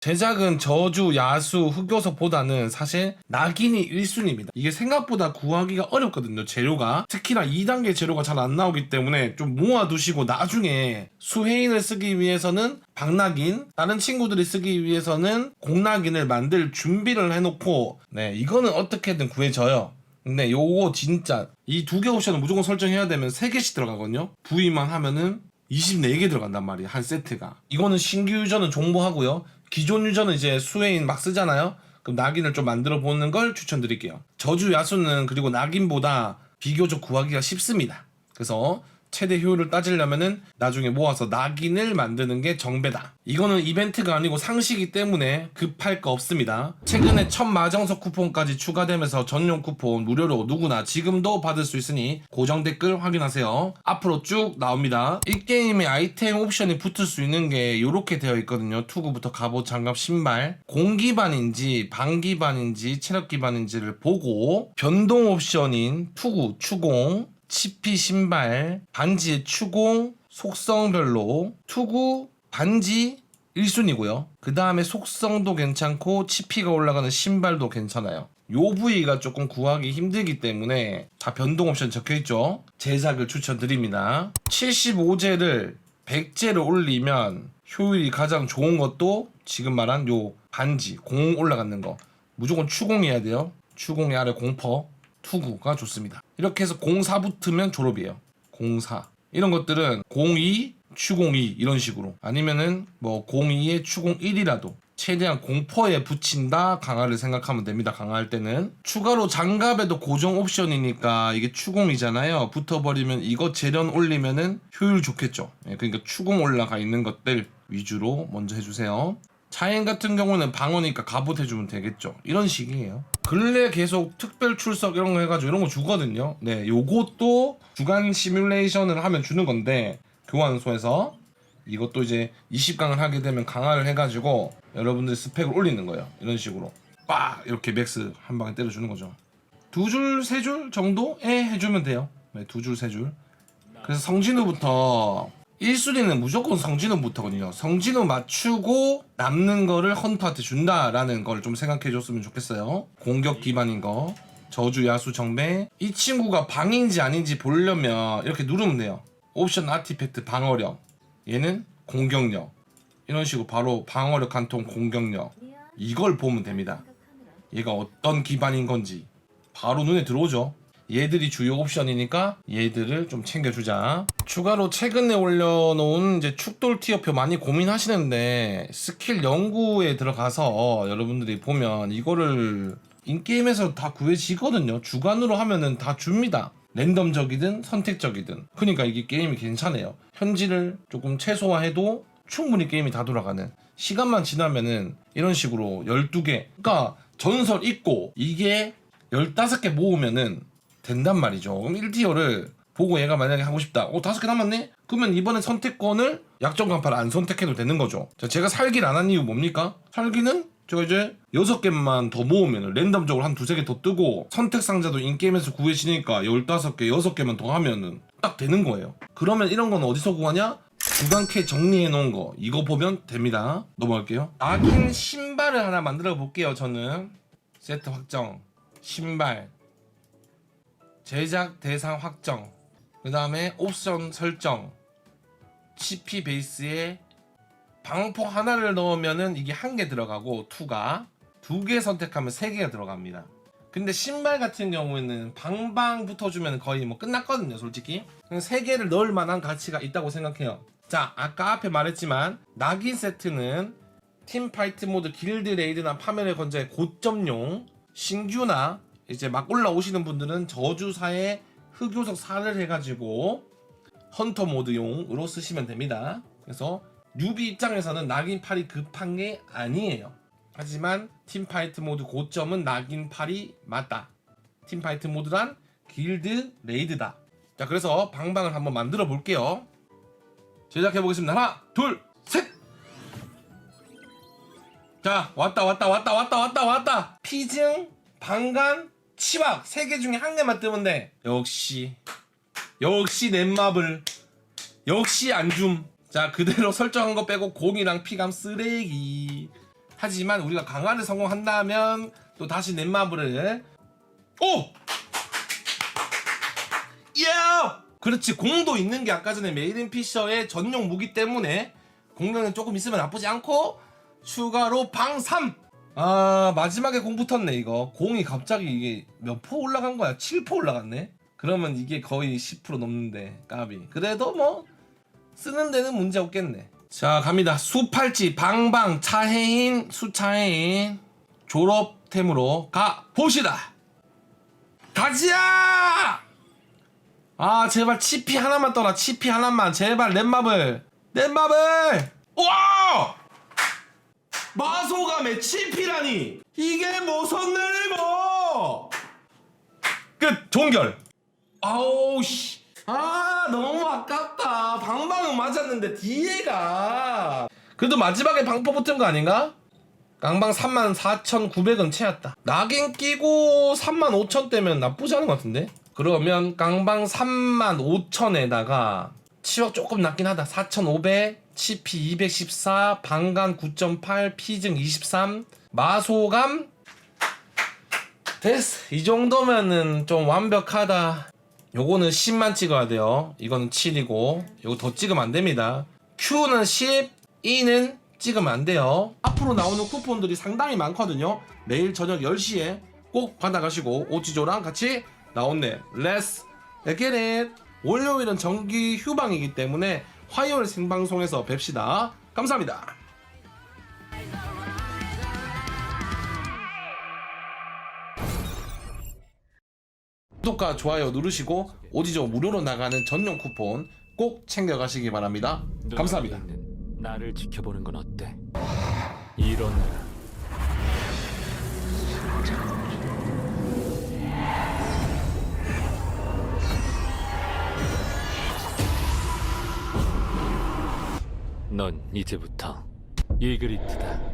제작은 저주, 야수, 흑요석보다는 사실 낙인이 1순위입니다. 이게 생각보다 구하기가 어렵거든요, 재료가. 특히나 2단계 재료가 잘 안 나오기 때문에 좀 모아두시고 나중에 수혜인을 쓰기 위해서는 박낙인, 다른 친구들이 쓰기 위해서는 공낙인을 만들 준비를 해놓고, 네, 이거는 어떻게든 구해져요. 근데 요거 진짜 이 두 개 옵션은 무조건 설정해야 되면 3개씩 들어가거든요. 부위만 하면은 24개 들어간단 말이에요. 한 세트가. 이거는 신규 유저는 정보하고요. 기존 유저는 이제 수혜인 막 쓰잖아요. 그럼 낙인을 좀 만들어 보는 걸 추천드릴게요. 저주 야수는 그리고 낙인보다 비교적 구하기가 쉽습니다. 그래서 최대 효율을 따지려면은 나중에 모아서 낙인을 만드는 게 정배다. 이거는 이벤트가 아니고 상시기 때문에 급할 거 없습니다. 최근에 첫 마정석 쿠폰까지 추가되면서 전용 쿠폰 무료로 누구나 지금도 받을 수 있으니 고정 댓글 확인하세요. 앞으로 쭉 나옵니다. 이 게임에 아이템 옵션이 붙을 수 있는 게 이렇게 되어 있거든요. 투구부터 갑옷, 장갑, 신발. 공기반인지 방기반인지 체력기반인지를 보고 변동 옵션인 투구, 추공, 치피 신발, 반지의 추공, 속성별로 투구, 반지 1순위고요. 그 다음에 속성도 괜찮고 치피가 올라가는 신발도 괜찮아요. 요 부위가 조금 구하기 힘들기 때문에 다 변동 옵션 적혀있죠. 제작을 추천드립니다. 75제를 100제를 올리면 효율이 가장 좋은 것도 지금 말한 요 반지, 공 올라가는 거. 무조건 추공해야 돼요. 추공의 아래 공퍼, 투구가 좋습니다. 이렇게 해서 04 붙으면 졸업이에요. 04. 이런 것들은 02, 추공 2 이런 식으로. 아니면은 뭐 02에 추공 1이라도 최대한 공포에 붙인다 강화를 생각하면 됩니다. 강화할 때는 추가로 장갑에도 고정 옵션이니까 이게 추공이잖아요. 붙어버리면 이거 재련 올리면은 효율 좋겠죠. 예, 그러니까 추공 올라가 있는 것들 위주로 먼저 해주세요. 차행 같은 경우는 방어니까 갑옷 해주면 되겠죠. 이런 식이에요. 근래 계속 특별 출석 이런 거 해가지고 이런 거 주거든요. 네, 요것도 주간 시뮬레이션을 하면 주는 건데 교환소에서 이것도 이제 20강을 하게 되면 강화를 해가지고 여러분들 스펙을 올리는 거예요. 이런 식으로 빡 이렇게 맥스 한 방에 때려주는 거죠. 두 줄, 세 줄 정도에 해주면 돼요. 네, 두 줄, 세 줄. 그래서 성진우부터 1순위는 무조건 성진우 부터거든요. 성진우 맞추고 남는 거를 헌터한테 준다라는 걸 좀 생각해 줬으면 좋겠어요. 공격 기반인 거. 저주, 야수, 정배. 이 친구가 방인지 아닌지 보려면 이렇게 누르면 돼요. 옵션 아티팩트 방어력. 얘는 공격력. 이런 식으로 바로 방어력 한통 공격력. 이걸 보면 됩니다. 얘가 어떤 기반인 건지 바로 눈에 들어오죠. 얘들이 주요 옵션이니까 얘들을 좀 챙겨주자. 추가로 최근에 올려놓은 이제 축돌 티어표 많이 고민하시는데 스킬 연구에 들어가서 여러분들이 보면 이거를 인게임에서 다 구해지거든요. 주간으로 하면은 다 줍니다. 랜덤적이든 선택적이든. 그러니까 이게 게임이 괜찮아요. 현질을 조금 최소화해도 충분히 게임이 다 돌아가는. 시간만 지나면은 이런 식으로 12개. 그러니까 전설 있고 이게 15개 모으면은 된단 말이죠. 그럼 1티어를 보고 얘가 만약에 하고 싶다. 어, 다섯 개 남았네? 그러면 이번에 선택권을 약정 간파를 안 선택해도 되는 거죠. 자, 제가 살기를 안 한 이유 뭡니까? 살기는 제가 이제 여섯 개만 더 모으면 랜덤적으로 한 두세 개 더 뜨고 선택 상자도 인게임에서 구해지니까 15개, 6개만 더 하면은 딱 되는 거예요. 그러면 이런 건 어디서 구하냐? 주간캐 정리해 놓은 거 이거 보면 됩니다. 넘어갈게요. 낙인 신발을 하나 만들어 볼게요. 저는 세트 확정, 신발, 제작 대상 확정, 그 다음에 옵션 설정, CP 베이스에 방포 하나를 넣으면은 이게 한 개 들어가고 2가 두 개 선택하면 세 개가 들어갑니다. 근데 신발 같은 경우에는 방방 붙어주면 거의 뭐 끝났거든요, 솔직히. 세 개를 넣을 만한 가치가 있다고 생각해요. 자, 아까 앞에 말했지만 낙인 세트는 팀 파이트 모드 길드 레이드나 파멸의 건자의 고점용 신규나 이제 막 올라오시는 분들은 저주사의 흑요석 살을 해가지고 헌터 모드용으로 쓰시면 됩니다. 그래서 뉴비 입장에서는 낙인 팔이 급한 게 아니에요. 하지만 팀파이트 모드 고점은 낙인 팔이 맞다. 팀파이트 모드란 길드 레이드다. 자, 그래서 방방을 한번 만들어 볼게요. 제작해 보겠습니다. 하나, 둘, 셋. 자, 왔다, 왔다, 왔다, 왔다, 왔다, 왔다. 피증, 방간, 치박 세 개 중에 한 개만 뜨면 돼. 역시, 역시 넷마블, 역시 안줌. 자, 그대로 설정한 거 빼고 공이랑 피감 쓰레기. 하지만 우리가 강화를 성공한다면 또 다시 넷마블을 오! 야! 그렇지 공도 있는 게 아까 전에 메이든 피셔의 전용 무기 때문에 공격은 조금 있으면 나쁘지 않고 추가로 방 3! 아 마지막에 공 붙었네 이거. 공이 갑자기 이게 몇 포 올라간 거야? 7포 올라갔네? 그러면 이게 거의 10% 넘는데 까비. 그래도 뭐 쓰는 데는 문제 없겠네. 자 갑니다. 수팔찌 방방 차해인 수차해인 졸업템으로 가 봅시다. 가지야! 아 제발 치피 하나만 떠라. 치피 하나만. 제발 넷마블. 넷마블! 와 마소감의 치피라니 이게 무슨 일이고 끝 종결 아우 씨 아 너무 아깝다 방방은 맞았는데 뒤에가 그래도 마지막에 방포 붙은 거 아닌가? 강방 34,900원 채웠다. 낙인 끼고 35,000대면 나쁘지 않은 것 같은데? 그러면 강방 35,000에다가 치워 조금 낮긴 하다. 4,500, 치피 214, 방간 9.8, 피증 23, 마소감 됐어. 이 정도면은 좀 완벽하다. 요거는 10만 찍어야 돼요. 이거는 7이고 요거 더 찍으면 안 됩니다. Q는 10, E는 찍으면 안 돼요. 앞으로 나오는 쿠폰들이 상당히 많거든요. 매일 저녁 10시에 꼭 받아가시고 오지조랑 같이 나온네. Let's get it. 월요일은 정기 휴방이기 때문에 화요일 생방송에서 뵙시다. 감사합니다. 구독과 좋아요 누르시고 오지조 무료로 나가는 전용 쿠폰 꼭 챙겨가시기 바랍니다. 감사합니다. 나를 지켜보는 건 어때? 일어나라. 넌 이제부터 이그리트다.